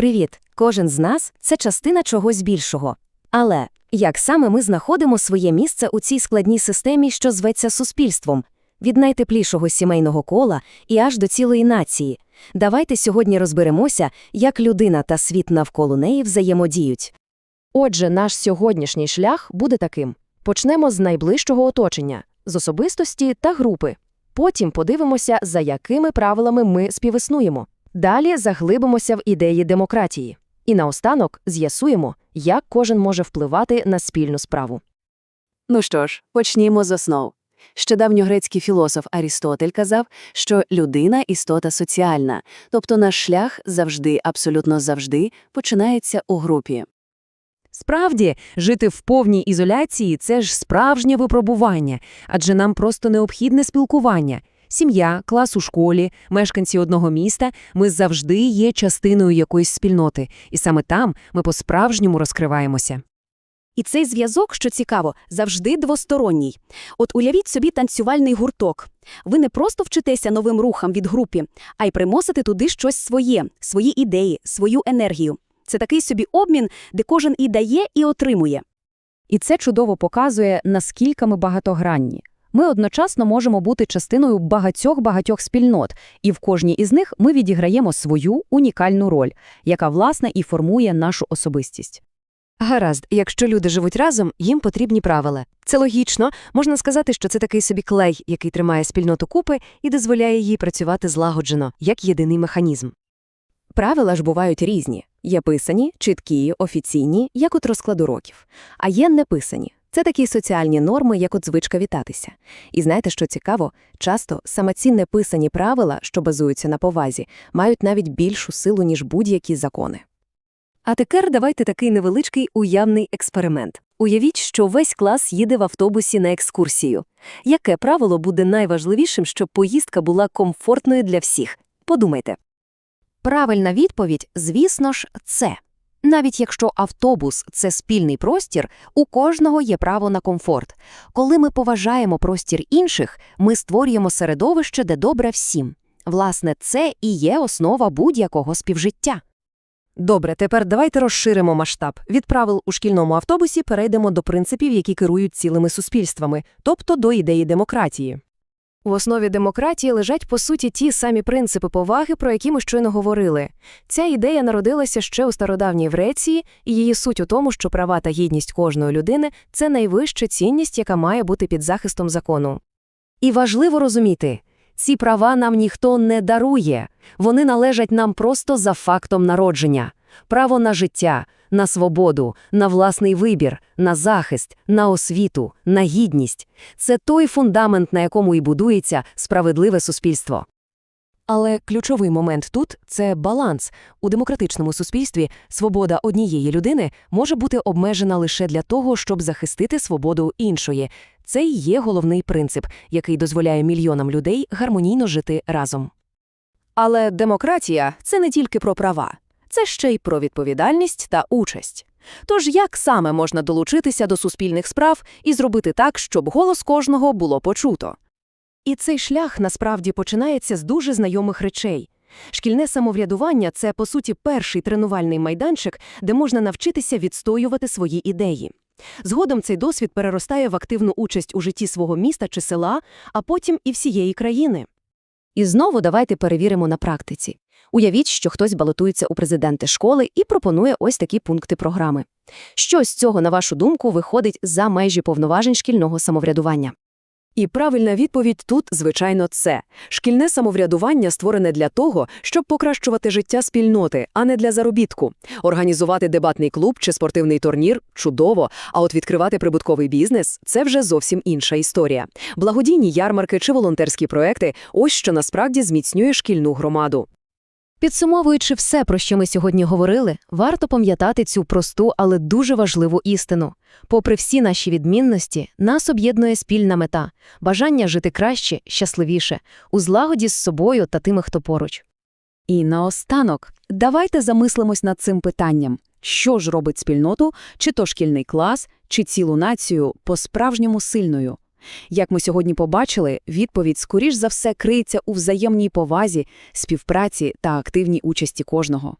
Привіт! Кожен з нас це частина чогось більшого. Але як саме ми знаходимо своє місце у цій складній системі, що зветься суспільством, від найтеплішого сімейного кола і аж до цілої нації? Давайте сьогодні розберемося, як людина та світ навколо неї взаємодіють. Отже, наш сьогоднішній шлях буде таким: почнемо з найближчого оточення, з особистості та групи. Потім подивимося, за якими правилами ми співіснуємо. Далі заглибимося в ідеї демократії. І наостанок з'ясуємо, як кожен може впливати на спільну справу. Ну що ж, почнімо з основ. Ще давньогрецький філософ Арістотель казав, що людина – істота соціальна, тобто наш шлях завжди, абсолютно завжди, починається у групі. Справді, жити в повній ізоляції це ж справжнє випробування, адже нам просто необхідне спілкування. Сім'я, клас у школі, мешканці одного міста ми завжди є частиною якоїсь спільноти, і саме там ми по-справжньому розкриваємося. І цей зв'язок, що цікаво, завжди двосторонній. От уявіть собі танцювальний гурток. Ви не просто вчитеся новим рухам від групи, а й примосите туди щось своє, свої ідеї, свою енергію. Це такий собі обмін, де кожен і дає, і отримує. І це чудово показує, наскільки ми багатогранні. Ми одночасно можемо бути частиною багатьох-багатьох спільнот, і в кожній із них ми відіграємо свою унікальну роль, яка, власне, і формує нашу особистість. Гаразд, якщо люди живуть разом, їм потрібні правила. Це логічно, можна сказати, що це такий собі клей, який тримає спільноту купи і дозволяє їй працювати злагоджено, як єдиний механізм. Правила ж бувають різні. Є писані, чіткі, офіційні, як от розклад уроків. А є неписані. Це такі соціальні норми, як от звичка вітатися. І знаєте, що цікаво? Часто саме ці неписані правила, що базуються на повазі, мають навіть більшу силу, ніж будь-які закони. А тепер давайте такий невеличкий уявний експеримент. Уявіть, що весь клас їде в автобусі на екскурсію. Яке правило буде найважливішим, щоб поїздка була комфортною для всіх? Подумайте. Правильна відповідь, звісно ж, це. Навіть якщо автобус – це спільний простір, у кожного є право на комфорт. Коли ми поважаємо простір інших, ми створюємо середовище, де добре всім. Власне, це і є основа будь-якого співжиття. Добре, тепер давайте розширимо масштаб. Від правил у шкільному автобусі перейдемо до принципів, які керують цілими суспільствами, тобто до ідеї демократії. У основі демократії лежать, по суті, ті самі принципи поваги, про які ми щойно говорили. Ця ідея народилася ще у стародавній Греції, і її суть у тому, що права та гідність кожної людини це найвища цінність, яка має бути під захистом закону. І важливо розуміти, ці права нам ніхто не дарує, вони належать нам просто за фактом народження. Право на життя, на свободу, на власний вибір, на захист, на освіту, на гідність це той фундамент, на якому і будується справедливе суспільство. Але ключовий момент тут це баланс. У демократичному суспільстві свобода однієї людини може бути обмежена лише для того, щоб захистити свободу іншої. Це і є головний принцип, який дозволяє мільйонам людей гармонійно жити разом. Але демократія – це не тільки про права. Це ще й про відповідальність та участь. Тож як саме можна долучитися до суспільних справ і зробити так, щоб голос кожного було почуто? І цей шлях насправді починається з дуже знайомих речей. Шкільне самоврядування це, по суті, перший тренувальний майданчик, де можна навчитися відстоювати свої ідеї. Згодом цей досвід переростає в активну участь у житті свого міста чи села, а потім і всієї країни. І знову давайте перевіримо на практиці. Уявіть, що хтось балотується у президенти школи і пропонує ось такі пункти програми. Що з цього, на вашу думку, виходить за межі повноважень шкільного самоврядування? І правильна відповідь тут, звичайно, це. Шкільне самоврядування створене для того, щоб покращувати життя спільноти, а не для заробітку. Організувати дебатний клуб чи спортивний турнір – чудово, а от відкривати прибутковий бізнес – це вже зовсім інша історія. Благодійні ярмарки чи волонтерські проекти – ось що насправді зміцнює шкільну громаду. Підсумовуючи все, про що ми сьогодні говорили, варто пам'ятати цю просту, але дуже важливу істину. Попри всі наші відмінності, нас об'єднує спільна мета – бажання жити краще, щасливіше, у злагоді з собою та тими, хто поруч. І наостанок, давайте замислимось над цим питанням. Що ж робить спільноту, чи то шкільний клас, чи цілу націю по-справжньому сильною? Як ми сьогодні побачили, відповідь скоріш за все криється у взаємній повазі, співпраці та активній участі кожного.